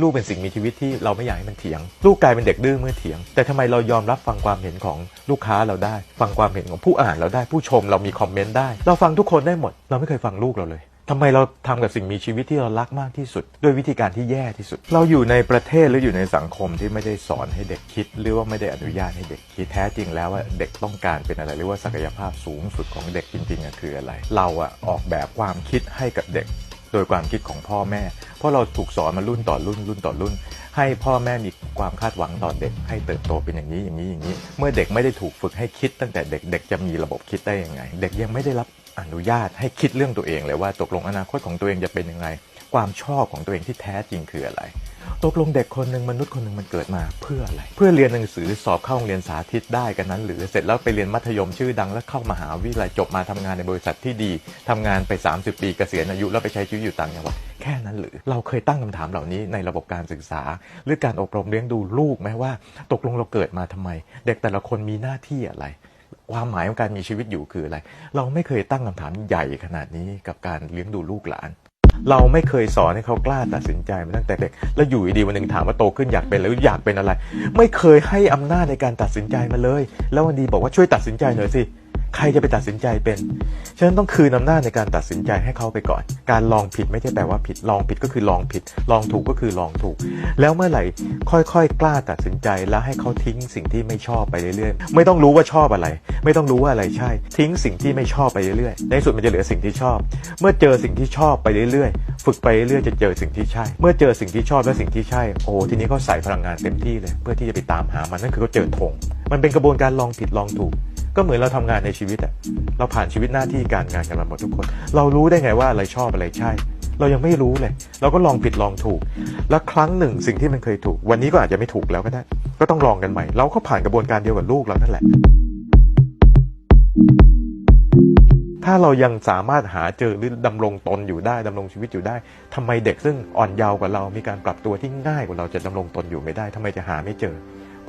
ลูกเป็นสิ่งมีชีวิตที่เราไม่อยากให้มันเถียง ลูกกลายเป็นเด็กดื้อเมื่อเถียง แต่ทำไมเรายอมรับฟังความเห็นของลูกค้าเราได้ ฟังความเห็นของผู้อ่านเราได้ผู้ชมเรามีคอมเมนต์ได้ เราฟังทุกคนได้หมด เราไม่เคยฟังลูกเราเลยทำไมเราทำกับสิ่งมีชีวิตที่เรารักมากที่สุด ด้วยวิธีการที่แย่ที่สุด เราอยู่ในประเทศหรืออยู่ในสังคมที่ไม่ได้สอนให้เด็กคิด หรือว่าไม่ได้อนุญาตให้เด็กคิดแท้จริงแล้วว่าเด็กต้องการเป็นอะไรหรือว่าศักยภาพสูงสุดของเด็กจริงๆคืออะไร เราอะออกแบบความคิดให้กับเด็ก โดยความคิดของพ่อแม่ เพราะเราถูกสอนมารุ่นต่อรุ่นรุ่นต่อรุ่น ให้พ่อแม่มีความคาดหวังต่อเด็ก ให้เติบโตเป็นอย่างนี้อย่างนี้อย่างนี้ เมื่อเด็กไม่ได้ถูกฝึกให้คิดตั้งแต่เด็กเด็กจะมีระบบคิดได้ยังไง เด็กยังไม่ได้รับอนุญาตให้คิดเรื่องตัวเองเลยว่าตกลงอนาคตของตัวเองจะเป็นยังไงความชอบของตัวเองที่แท้จริงคืออะไร ตกลงเด็กคนหนึ่งมนุษย์คนหนึ่งมันเกิดมาเพื่ออะไร เพื่อเรียนหนังสือสอบเข้าโรงเรียนสาธิตได้กันนั้น หรือเสร็จแล้วไปเรียนมัธยมชื่อดังแล้วเข้ามหาวิทยาลัยจบมาทำงานในบริษัทที่ดีทำงานไป 30 ปีเกษียณอายุแล้วไปใช้ชีวิตอยู่ต่างจังหวัดแค่นั้นหรือเราเคยตั้งคำถามเหล่านี้ในระบบการศึกษา หรือการอบรมเลี้ยงดูลูกไหมว่า ตกลงเราเกิดมาทำไม เด็กแต่ละคนมีหน้าที่อะไรความหมายของการมีชีวิตอยู่คืออะไร เราไม่เคยตั้งคำถามใหญ่ขนาดนี้กับการเลี้ยงดูลูกหลาน เราไม่เคยสอนให้เขากล้าตัดสินใจมาตั้งแต่เด็ก แล้วอยู่ดีๆวันหนึ่งถามว่าโตขึ้นอยากเป็นหรืออยากเป็นอะไร ไม่เคยให้อำนาจในการตัดสินใจมาเลย แล้ววันดีบอกว่าช่วยตัดสินใจหน่อยสิ ใครจะไปตัดสินใจเป็น ฉะนั้นต้องคืนอำนาจในการตัดสินใจให้เขาไปก่อน การลองผิดไม่ใช่แปลว่าผิด ลองผิดก็คือลองผิด ลองถูกก็คือลองถูก แล้วเมื่อไหร่ค่อยๆ กล้าตัดสินใจแล้วให้เขาทิ้งสิ่งที่ไม่ชอบไปเรื่อยๆ ไม่ต้องรู้ว่าชอบอะไร ไม่ต้องรู้ว่าอะไรใช่ ทิ้งสิ่งที่ไม่ชอบไปเรื่อยๆ ในสุดมันจะเหลือสิ่งที่ชอบ เมื่อเจอสิ่งที่ชอบไปเรื่อยๆ ฝึกไปเรื่อยๆจะเจอสิ่งที่ใช่ เมื่อเจอสิ่งที่ชอบและสิ่งที่ใช่ โอ้ทีนี้เขาใส่พลังงานเต็มที่เลย เพื่อที่จะไปตามหามันนั่นคือเขาเจอธงมันเป็นกระบวนการลองผิดลองถูก ก็เหมือนเราทำงานในชีวิตอะเราผ่านชีวิตหน้าที่การงานกันมาหมดทุกคน เรารู้ได้ไงว่าอะไรชอบอะไรใช่ เรายังไม่รู้เลย เราก็ลองผิดลองถูก แล้วครั้งหนึ่งสิ่งที่มันเคยถูก วันนี้ก็อาจจะไม่ถูกแล้วก็ได้ ก็ต้องลองกันใหม่ เราก็ผ่านกระบวนการเดียวกับลูกเรานั่นแหละ ถ้าเรายังสามารถหาเจอหรือดำรงตนอยู่ได้ดำรงชีวิตอยู่ได้ทำไมเด็กซึ่งอ่อนเยาว์กว่าเรา มีการปรับตัวที่ง่ายกว่าเราจะดำรงตนอยู่ไม่ได้ทำไมจะหาไม่เจอ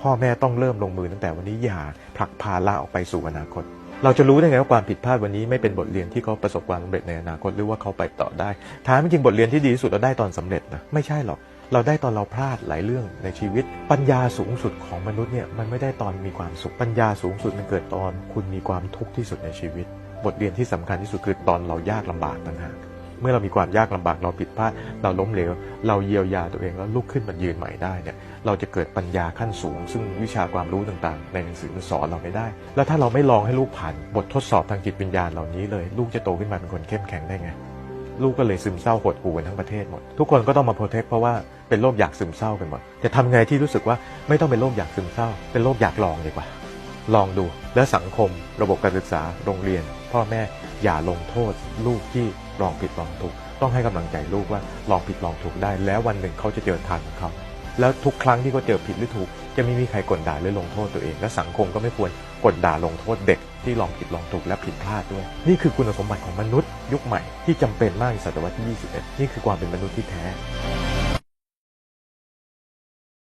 พ่อแม่ต้องเริ่มลงมือตั้งแต่วันนี้อย่าผลักพาละออกไปสู่อนาคต เราจะรู้ได้ไงว่าความผิดพลาดวันนี้ไม่เป็นบทเรียนที่เขาประสบความสำเร็จในอนาคตหรือว่าเขาไปต่อได้ท้ายไม่จริงบทเรียนที่ดีที่สุดเราได้ตอนสำเร็จนะไม่ใช่หรอกเราได้ตอนเราพลาดหลายเรื่องในชีวิต ปัญญาสูงสุดของมนุษย์เนี่ยมันไม่ได้ตอนมีความสุขปัญญาสูงสุดมันเกิดตอน คุณมีความทุกข์ที่สุดในชีวิต บทเรียนที่สำคัญที่สุดคือตอนเรายากลำบากต่างหาก เมื่อเรามีความยากลำบากเราผิดพลาดเราล้มเหลว เราเยียวยาตัวเองแล้วลุกขึ้นมายืนใหม่ได้เนี่ยเราจะเกิดปัญญาขั้นสูง ซึ่งวิชาความรู้ต่างๆ ในหนังสือมันสอนเราไม่ได้ แล้วถ้าเราไม่ลองให้ลูกผ่านบททดสอบทางจิตวิญญาณเหล่านี้เลย ลูกจะโตขึ้นมาเป็นคนเข้มแข็งได้ไงลูกก็เลยซึมเศร้าหดหู่กันทั้งประเทศหมด ทุกคนก็ต้องมาโปรเทคเพราะว่าเป็นโรคอยากซึมเศร้ากันหมดจะทำไงที่รู้สึกว่าไม่ต้องเป็นโรคอยากซึมเศร้า เป็นโรคอยากลองดีกว่า ลองดูและสังคม ระบบการศึกษาโรงเรียน พ่อแม่อย่าลงโทษ ลูกที่ ลองผิดลองถูกต้องให้กำลังใจลูกว่าลองผิดลองถูกได้ แล้ววันหนึ่งเขาจะเจอทางของเขาแล้วทุกครั้งที่เขาเจอผิดหรือถูก จะไม่มีใครกดด่าหรือลงโทษตัวเอง และสังคมก็ไม่ควรกดด่าลงโทษเด็กที่ลองผิดลองถูกและผิดพลาดด้วย นี่คือคุณสมบัติของมนุษย์ ยุคใหม่ที่จำเป็นมากในศตวรรษที่ 21 นี่คือความเป็นมนุษย์ที่แท้